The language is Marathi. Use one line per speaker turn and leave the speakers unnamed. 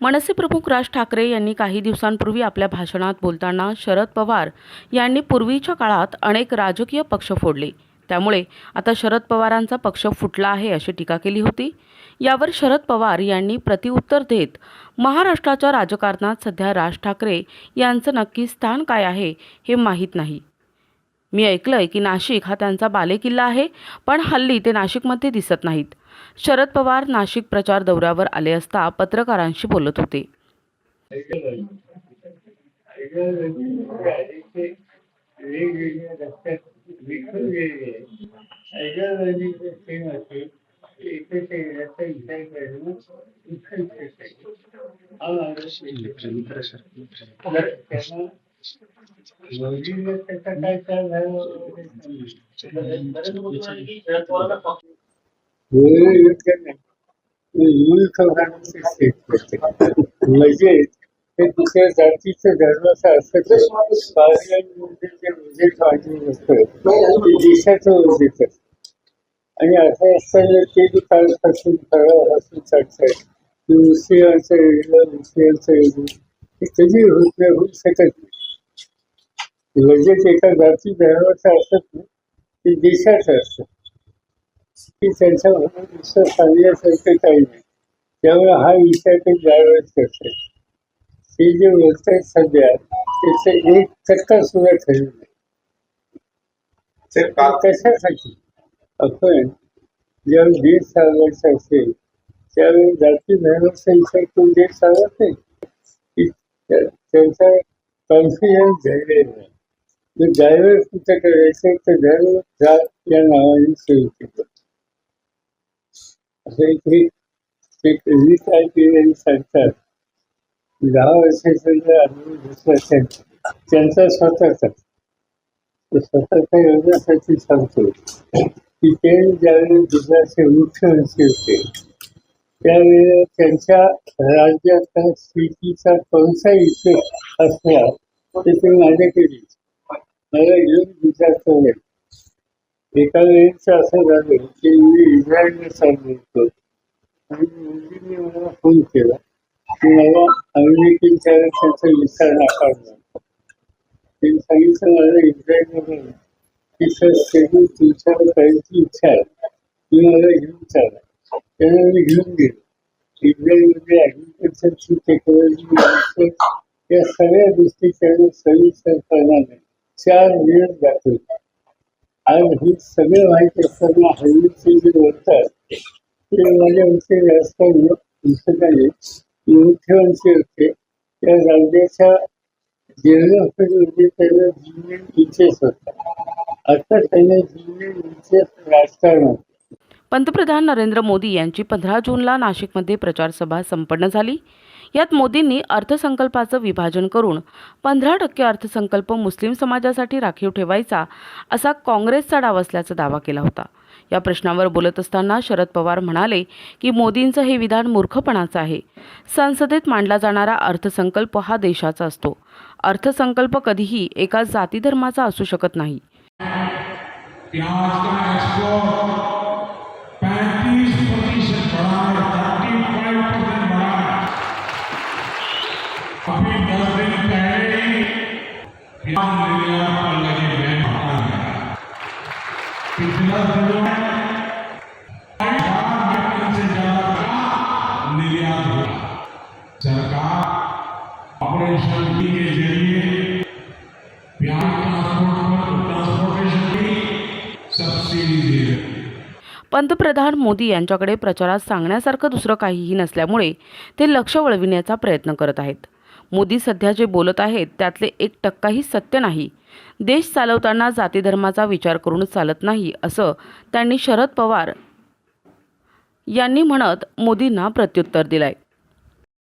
मनसे प्रमुख राज ठाकरे यांनी काही दिवसांपूर्वी आपल्या भाषणात बोलताना शरद पवार यांनी पूर्वीच्या काळात अनेक राजकीय पक्ष फोडले. त्यामुळे आता शरद पवारांचा पक्ष फुटला आहे अशी टीका केली होती. यावर शरद पवार यांनी प्रतिउत्तर देत महाराष्ट्राच्या राजकारणात सध्या राज ठाकरे यांचं नक्की स्थान काय आहे हे माहीत नाही. मी ऐकलंय की नाशिक हा त्यांचा बालेकिल्ला आहे पण हल्ली ते नाशिकमध्ये दिसत नाहीत. शरद पवार नाशिक प्रचार दौऱ्यावर आले असता पत्रकारांशी बोलत होते.
काय म्हणजे ते दुसऱ्या जातीचं धर्माचं असतं तर पार्लमेंटमध्ये जे विजेत वाढलेलं असतं ते देशाचं विजेत असतं आणि असं असताना ते जे कालपासून फळं असं चालतंय की मुस्लिमांचं वेगळं मुस्लिमांचं वेगळं हे कधी होत नाही होऊ शकत नाही लगेच एका जाती धर्माचं असत नाही ते देशाचं असतं. की म्हणून दुसरं सांगण्यासारखं काही नाही. त्यामुळे हा विषय ते जायलाच करते ते जे बोलत आहेत सध्या त्याचं एक टक्का सुद्धा खरं नाही. तर कशासाठी? आपण ज्यावेळी देश चालवायचा असेल त्यावेळी जाती धर्माचा विचार करून देश चालवत नाही. त्यांचा कॉन्फिडन्स झालेला नाही जर ड्रायव्हर कुठं करायचं तर धर्म जात या नावाने सुरू केलं. काय सांगतात दहा वर्षाचा जर असेल त्यांचा स्वतःचा तो स्वतःच्या योजनासाठी सांगतो की ते ज्यावेळी दुसऱ्याचे मुख्यमंत्री होते त्यावेळेला त्यांच्या राज्याचा स्थितीचा कोणता इफेक्ट असला तर ते माझ्याकडे मला येऊन गुजरातला एका वेळेस असं झालं की मी इस्रायलला चाललो होतो. आणि मोदींनी मला फोन केला की मला अमेरिकेच्या त्याचा विचार नाकारला. त्यांनी सांगितलं मला इस्रायलमध्ये की सर शेड्यूल तुमच्यावर करायची इच्छा आहे तुम्ही मला घेऊन चाला त्यांना मी घेऊन गेलो. इस्रायलमध्ये ॲग्रिकल्चरची टेक्नॉलॉजी या सगळ्या गोष्टी त्यांना सविस्तर प्रमाणे चार वेळ दाखवतात आज हे सगळं माहीत असताना हल्लीचे जे बोलतात ते माझ्या विषयी जास्त दिसत मुख्यमंत्री होते त्या राज्याच्या जिल्हामध्ये त्यांना जिल्हे इंचेस होता आता त्यांना जिल्हे इंचेस राजकारण होतं.
पंतप्रधान नरेंद्र मोदी यांची पंधरा जूनला नाशिकमध्ये प्रचारसभा संपन्न झाली. यात मोदींनी अर्थसंकल्पाचं विभाजन करून पंधरा टक्के अर्थसंकल्प मुस्लिम समाजासाठी राखीव ठेवायचा असा काँग्रेसचा डाव असल्याचा दावा केला होता. या प्रश्नावर बोलत असताना शरद पवार म्हणाले की मोदींचं हे विधान मूर्खपणाचं आहे. संसदेत मांडला जाणारा अर्थसंकल्प हा देशाचा असतो. अर्थसंकल्प कधीही एका जाती धर्माचा असू शकत नाही.
ऑपरेशन के जरिए ट्रांसपोर्ट पर ट्रांसपोर्टेशन की सबसिडी दे
पंतप्रधान मोदी यांच्याकडे प्रचारात सांगण्यासारखं दुसरं काहीही नसल्यामुळे ते लक्ष वळविण्याचा प्रयत्न करत आहेत. मोदी सध्या जे बोलत आहेत त्यातले एक टक्काही सत्य नाही. देश चालवताना जातीधर्माचा विचार करून चालत नाही असं त्यांनी शरद पवार यांनी म्हणत मोदींना प्रत्युत्तर दिलंय.